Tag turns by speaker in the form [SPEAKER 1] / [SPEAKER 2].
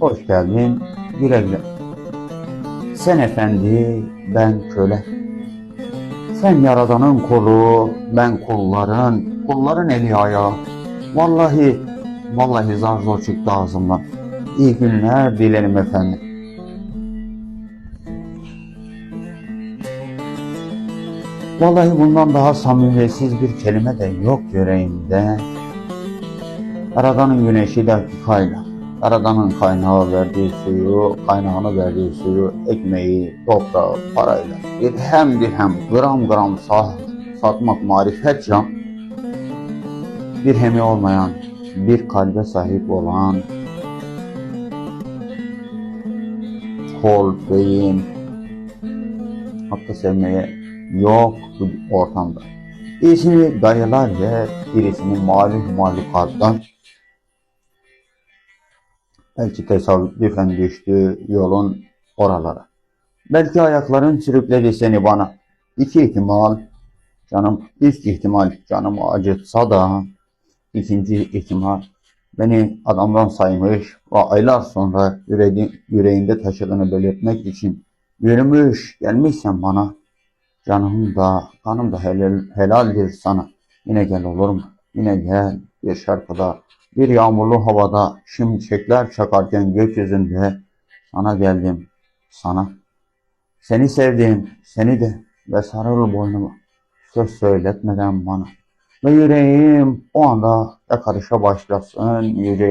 [SPEAKER 1] Hoş geldin, güle güle. Sen efendi, ben köle. Sen yaradanın kulu, ben kulların, kulların eli ayağı. Vallahi, vallahi zar zor çıktı ağzımdan. İyi günler dilerim efendim. Vallahi bundan daha samimiyetsiz bir kelime de yok yüreğimde. Yaradanın güneşi dakikayla, Yaradanın kaynağı verdiği suyu, kaynağını verdiği suyu, ekmeği, toprağı, parayla, dirhem dirhem, gram gram sah, satmak marifet can, dirhemi olmayan, bir kalbe sahip olan, kol, beyin, hatta sevmeye yok bu ortamda. Birisini dayılar ve birisini malum mahlukattan belki tesadüfen düştüğü yolun oralara. Belki ayakların sürükledi seni bana. İki ihtimal, canım ilk ihtimal canımı acıtsa da ikinci ihtimal beni adamdan saymış ve aylar sonra yüreği, yüreğinde taşıdığını belirtmek için yürümüş gelmişsen bana canım da kanım da helal, helaldir sana. Yine gel olur mu? Yine gel bir şarkıda bir yağmurlu havada şimşekler çakarken gökyüzünde sana geldim sana. Seni sevdim seni de ve sarıl boynuma söz söyletmeden bana. Ve yüreğim o anda yakarışa başlasın yüce